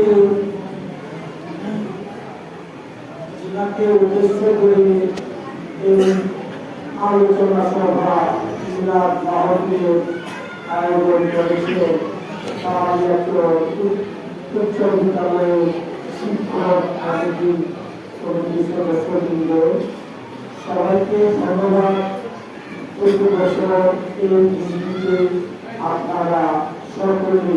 আজকে জেলাকে উদ্দেশ্য করে এই আলোচনা সভা জেলা বাহকে আয়োজন করেছে তার উচ্চ বিদ্যালয়ের শিক্ষক আদি কমিটির সদস্যবৃন্দ আপনারা সকলে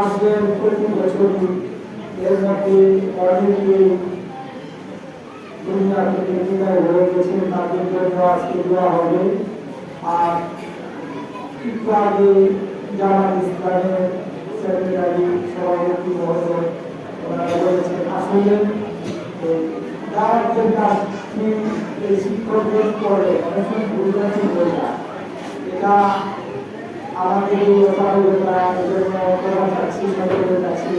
আসবেন প্রতি বছরই এর মধ্যে অনেকে হয়ে গেছে তাদের জন্য হবে। আর একটু আগে জামাত ইসলামের সেক্রেটারি সভাপতি মহোদয় বলেছেন, আসলে কাজ এই শিক্ষকদের করে অনেক যায়। এটা আমাদের এই অপারগতা এই জন্য করা যাচ্ছি সকলের কাছে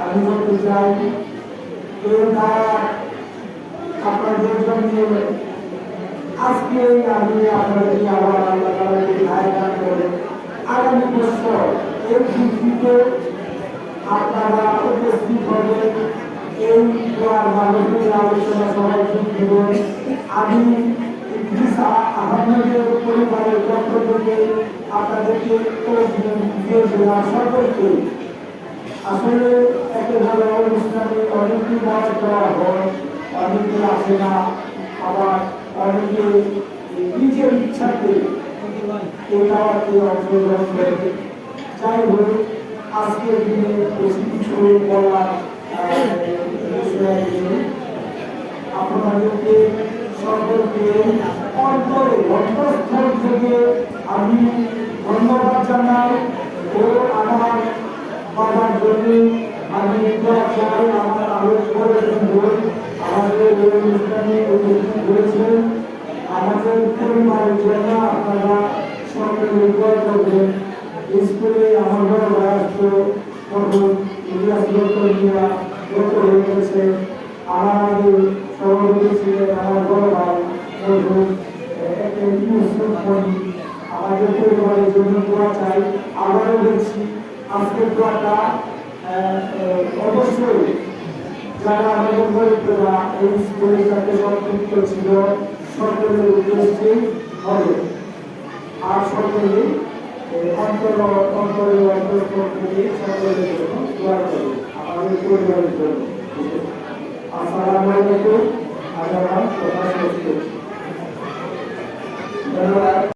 আমি বলতে চাই এই দাওয়াত আপনাদের জন্য আজকে আমি আপনাদেরকে আবার আল্লাহ তাআলাকে আহ্বান করে আগামী বছর এই ভিত্তিতে আপনারা উপস্থিত হবেন এই মাধ্যমে আলোচনা সবাই যোগ দেবেন। আমি পরিবারের পক্ষ থেকে আপনাদেরকে সকলকে আসলে একেবারে অনুষ্ঠানে অনেকই দাওয়াত দেওয়া হয় অনেকে আসে না আবার অনেকে নিজের ইচ্ছাতে এই দাওয়াতে অংশগ্রহণ করে। যাই হোক আজকের দিনে কিছু বলার আহ, আপনাদেরকে সকলকে অন্তরে অন্তঃস্থল থেকে আমি আমি আমার আলোচনা বই আমাদের এই অনুষ্ঠানে উপস্থিত হয়েছেন আমাদের পরিবারের জন্য আপনারা সকলে স্কুলে আমার বড় আসতো তখন ইতিহাস লোকরা গত হয়ে গেছে আগে সভাপতি ছিলেন ইউসুফ আমাদের পরিবারের জন্য দোয়া চাই আবারও বলছি আজকের দোয়াটা অবশ্যই যারা আমাদের গরিবরা এই স্কুলের সাথে সম্পৃক্ত ছিল সকলের উদ্দেশ্যে আর সকলে অন্তর থেকে সকলের জন্য দোয়া করবে আমাদের পরিবারের